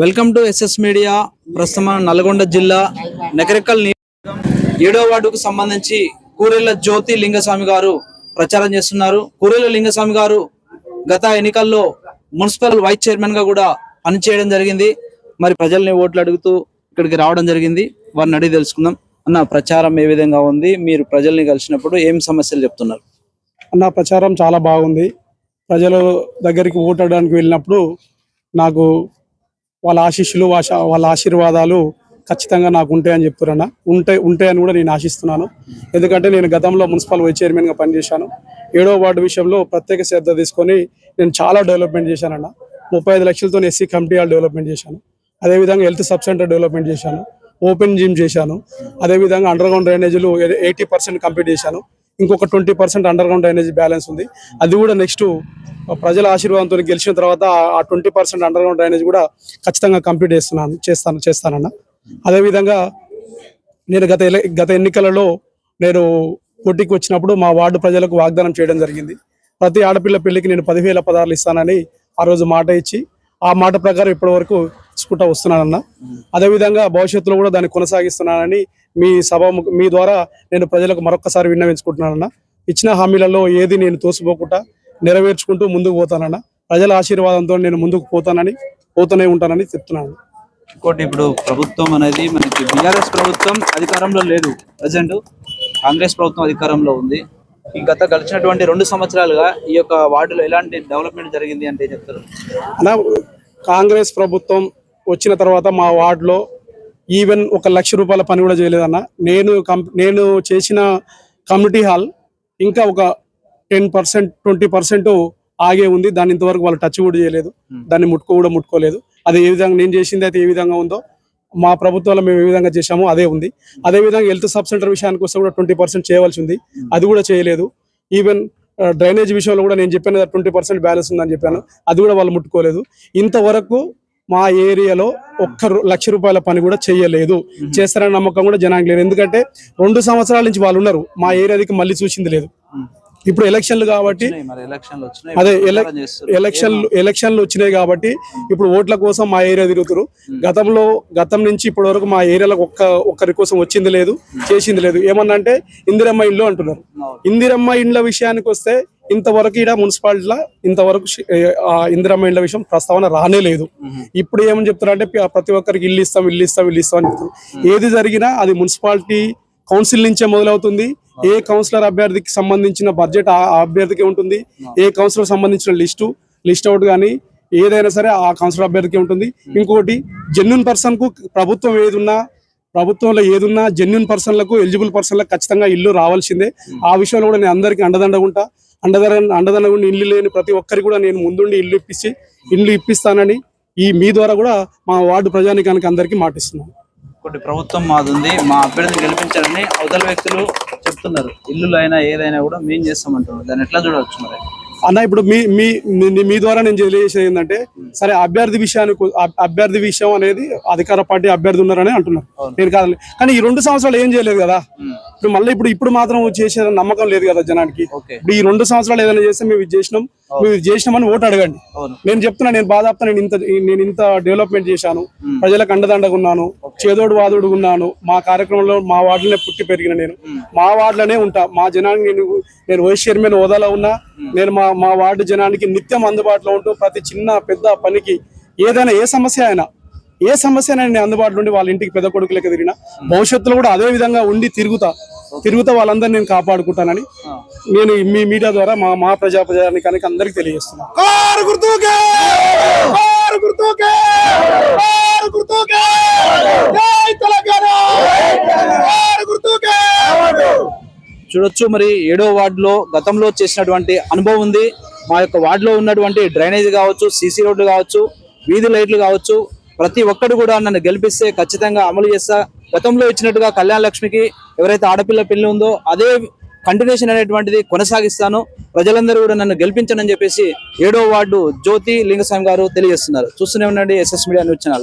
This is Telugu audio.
Welcome to SS media. ప్రస్తుతం నల్గొండ జిల్లా నకరికల్ ఏడో వార్డుకు సంబంధించి కూరెళ్ళ జ్యోతి లింగస్వామి గారు ప్రచారం చేస్తున్నారు. కూరెళ్ళ లింగస్వామి గారు గత ఎన్నికల్లో మున్సిపల్ వైస్ చైర్మన్గా కూడా పనిచేయడం జరిగింది. మరి ప్రజల్ని ఓట్లు అడుగుతూ ఇక్కడికి రావడం జరిగింది. వారిని అడిగి తెలుసుకుందాం. అన్న ప్రచారం ఏ విధంగా ఉంది? మీరు ప్రజల్ని కలిసినప్పుడు ఏం సమస్యలు చెప్తున్నారు? అన్న ప్రచారం చాలా బాగుంది. ప్రజల దగ్గరికి ఓటడానికి వెళ్ళినప్పుడు నాకు వాళ్ళ ఆశీస్సులు వాళ్ళ ఆశీర్వాదాలు ఖచ్చితంగా నాకు ఉంటాయని చెప్తున్నారన్న ఉంటే ఉంటాయని కూడా నేను ఆశిస్తున్నాను. ఎందుకంటే నేను గతంలో మున్సిపల్ వైస్ చైర్మన్గా పనిచేశాను. ఏడో వార్డు విషయంలో ప్రత్యేక శ్రద్ధ తీసుకొని నేను చాలా డెవలప్మెంట్ చేశానన్న. ముప్పై ఐదు లక్షలతో ఎస్సీ కమిటీ హాల్ డెవలప్మెంట్ చేశాను. అదేవిధంగా హెల్త్ సబ్ సెంటర్ డెవలప్మెంట్ చేశాను. ఓపెన్ జిమ్ చేశాను. అదేవిధంగా అండర్ గ్రౌండ్ డ్రైనేజీలు ఎయిటీ పర్సెంట్ కంప్లీట్ చేశాను. ఇంకొక twenty percent underground drainage balance ఉంది. అది కూడా నెక్స్ట్ ప్రజల ఆశీర్వాదంతో గెలిచిన తర్వాత ఆ twenty percent underground drainage కూడా ఖచ్చితంగా కంప్లీట్ చేస్తున్నాను చేస్తాను చేస్తానన్న. అదేవిధంగా నేను గత గత ఎన్నికలలో నేను పోటీకి వచ్చినప్పుడు మా వార్డు ప్రజలకు వాగ్దానం చేయడం జరిగింది. ప్రతి ఆడపిల్ల పెళ్ళికి నేను పదివేల పదార్లు ఇస్తానని ఆ రోజు మాట ఇచ్చి ఆ మాట ప్రకారం ఇప్పటి ఇచ్చుకుంటా వస్తున్నానన్న. అదేవిధంగా భవిష్యత్తులో కూడా దాన్ని కొనసాగిస్తున్నానని మీ సభ ము- ద్వారా నేను ప్రజలకు మరొకసారి విన్నవించుకుంటున్నానన్న. ఇచ్చిన హామీలలో ఏది నేను తోసిపోకుండా నెరవేర్చుకుంటూ ముందుకు పోతానన్న. ప్రజల ఆశీర్వాదంతో నేను ముందుకు పోతానని పోతూనే ఉంటానని చెప్తున్నాను. ఇంకోటి ఇప్పుడు ప్రభుత్వం అనేది మనకి బీఆర్ఎస్ ప్రభుత్వం అధికారంలో లేదు. ప్రజెంట్ కాంగ్రెస్ ప్రభుత్వం అధికారంలో ఉంది. ఈ గత గడిచినటువంటి రెండు సంవత్సరాలుగా ఈ యొక్క వార్డులో ఎలాంటి డెవలప్మెంట్ జరిగింది అంటే చెప్తారు? అన్న కాంగ్రెస్ ప్రభుత్వం వచ్చిన తర్వాత మా వార్డులో ఈవెన్ ఒక లక్ష రూపాయల పని కూడా చేయలేదన్న. నేను నేను చేసిన కమ్యూనిటీ హాల్ ఇంకా ఒక టెన్ పర్సెంట్ ట్వంటీ పర్సెంట్ ఆగే ఉంది. దాన్ని ఇంతవరకు వాళ్ళు టచ్ కూడా చేయలేదు. దాన్ని ముట్టుకో కూడా ముట్టుకోలేదు. అది ఏ విధంగా నేను చేసింది అయితే ఏ విధంగా ఉందో మా ప్రభుత్వంలో మేము ఏ విధంగా చేశామో అదే ఉంది. అదే విధంగా హెల్త్ సబ్ సెంటర్ విషయానికి వస్తే కూడా ట్వంటీ పర్సెంట్ చేయవలసి ఉంది. అది కూడా చేయలేదు. ఈవెన్ డ్రైనేజ్ విషయంలో కూడా నేను చెప్పాను ట్వంటీ పర్సెంట్ బ్యాలెన్స్ ఉందని చెప్పాను. అది కూడా వాళ్ళు ముట్టుకోలేదు. ఇంతవరకు మా ఏరియాలో ఒక్క లక్ష రూపాయల పని కూడా చేయలేదు. చేస్తారనే నమ్మకం కూడా జనానికి లేదు. ఎందుకంటే రెండు సంవత్సరాల నుంచి వాళ్ళు ఉన్నారు. మా ఏరియాకి మళ్ళీ చూసింది లేదు. ఇప్పుడు ఎలక్షన్లు కాబట్టి అదే. ఎలక్షన్లు ఎలక్షన్లు వచ్చినాయి కాబట్టి ఇప్పుడు ఓట్ల కోసం మా ఏరియా తిరుగుతారు. గతంలో గతం నుంచి ఇప్పటి వరకు మా ఏరియాలో ఒక్క ఒక్కరి కోసం వచ్చింది లేదు చేసింది లేదు. ఏమన్నా అంటే ఇందిరమ్మ ఇల్లు అంటున్నారు. ఇందిరమ్మ ఇండ్ల విషయానికి వస్తే ఇంతవరకు ఇక్కడ మున్సిపాలిటీలో ఇంతవరకు ఇందిరమ్మ ఇండ్ల విషయం ప్రస్తావన రానే లేదు. ఇప్పుడు ఏమని చెప్తారంటే ప- ప్రతి ఒక్కరికి ఇల్లు ఇస్తాం ఇల్లు ఇస్తాం ఇల్లు ఇస్తాం అని చెప్తారు ఏది జరిగినా అది మున్సిపాలిటీ కౌన్సిల్ నుంచే మొదలవుతుంది. ఏ కౌన్సిలర్ అభ్యర్థికి సంబంధించిన బడ్జెట్ ఆ అభ్యర్థికి ఉంటుంది. ఏ కౌన్సిలర్ సంబంధించిన లిస్టు లిస్ట్ అవుట్ కానీ ఏదైనా సరే ఆ కౌన్సిలర్ అభ్యర్థికి ఉంటుంది. ఇంకోటి జెన్యున్ పర్సన్కు ప్రభుత్వం ఏది ఉన్నా ప్రభుత్వంలో ఏదున్నా జెన్యున్ పర్సన్లకు ఎలిజిబుల్ పర్సన్లకు ఖచ్చితంగా ఇల్లు రావాల్సిందే. ఆ విషయంలో కూడా నేను అందరికీ అండదండగా ఉంటా అండదన ఉండి ఇల్లు లేని ప్రతి ఒక్కరికి కూడా నేను ముందుండి ఇల్లు ఇప్పించి ఇల్లు ఇప్పిస్తానని ఈ మీ ద్వారా కూడా మా వార్డు ప్రజానికానికి అందరికీ మాటిస్తున్నాను. కొన్ని ప్రభుత్వం మాదుంది మా అభ్యర్థిని గెలిపించాలని అవతల వ్యక్తులు చెప్తున్నారు. ఇల్లులు అయినా ఏదైనా కూడా మేము చేస్తామంటున్నారు. దాన్ని ఎట్లా చూడవచ్చు మరి? అన్న ఇప్పుడు మీ మీ మీ- ద్వారా నేను తెలియజేసేది ఏంటంటే సరే అభ్యర్థి విషయానికి అభ్యర్థి విషయం అనేది అధికార పార్టీ అభ్యర్థి ఉన్నారని అంటున్నారు. నేను కాదు కానీ ఈ రెండు సంవత్సరాలు ఏం చేయలేదు కదా. ఇప్పుడు మళ్ళీ ఇప్పుడు ఇప్పుడు మాత్రం చేసే నమ్మకం లేదు కదా జనానికి? ఇప్పుడు ఈ రెండు సంవత్సరాలు ఏదైనా చేస్తే మేము ఇది చేసినాం. ఇది చేసినామని ఓటు అడగండి. నేను చెప్తున్నా నేను బాధాప్తా నేను ఇంత నేను ఇంత డెవలప్మెంట్ చేశాను. ప్రజలకు అండదండగా ఉన్నాను. చేదోడు వాదోడు ఉన్నాను. మా కార్యక్రమంలో మా వార్డులోనే పుట్టి పెరిగిన నేను. మా వార్డులోనే ఉంటా. మా జనానికి నేను నేను వైస్ చైర్మన్ హోదాలో ఉన్నా. నేను మా మా వార్డు జనానికి నిత్యం అందుబాటులో ఉంటూ ప్రతి చిన్న పెద్ద పనికి ఏదైనా ఏ సమస్య అయినా ఏ సమస్య అయినా నేను అందుబాటులో ఉండి వాళ్ళ ఇంటికి పెద్ద కొడుకు లెక్క తిరిగిన భవిష్యత్తులో కూడా అదే విధంగా ఉండి తిరుగుతా. తిరుగుతా వాళ్ళందరినీ నేను కాపాడుకుంటానని. నేను మీ మీడియా ద్వారా మా మా ప్రజా ప్రజానికానికి అందరికీ తెలియజేస్తున్నాను చూడొచ్చు మరి ఏడో వార్డులో గతంలో చేసినటువంటి అనుభవం ఉంది. మా యొక్క వార్డులో ఉన్నటువంటి డ్రైనేజ్ కావచ్చు సీసీ రోడ్లు కావచ్చు వీధి లైట్లు కావచ్చు ప్రతి ఒక్కడు కూడా నన్ను గెలిపిస్తే ఖచ్చితంగా అమలు చేస్తా. గతంలో ఇచ్చినట్టుగా కళ్యాణ లక్ష్మికి ఎవరైతే ఆడపిల్ల పెళ్ళి ఉందో అదే కంటిన్యూషన్ అనేటువంటిది కొనసాగిస్తాను. ప్రజలందరూ కూడా నన్ను గెలిపించనని చెప్పేసి ఏడో వార్డు జ్యోతి లింగస్వామి గారు తెలియజేస్తున్నారు. చూస్తూనే ఉండండి ఎస్ఎస్ మీడియా న్యూస్ ఛానల్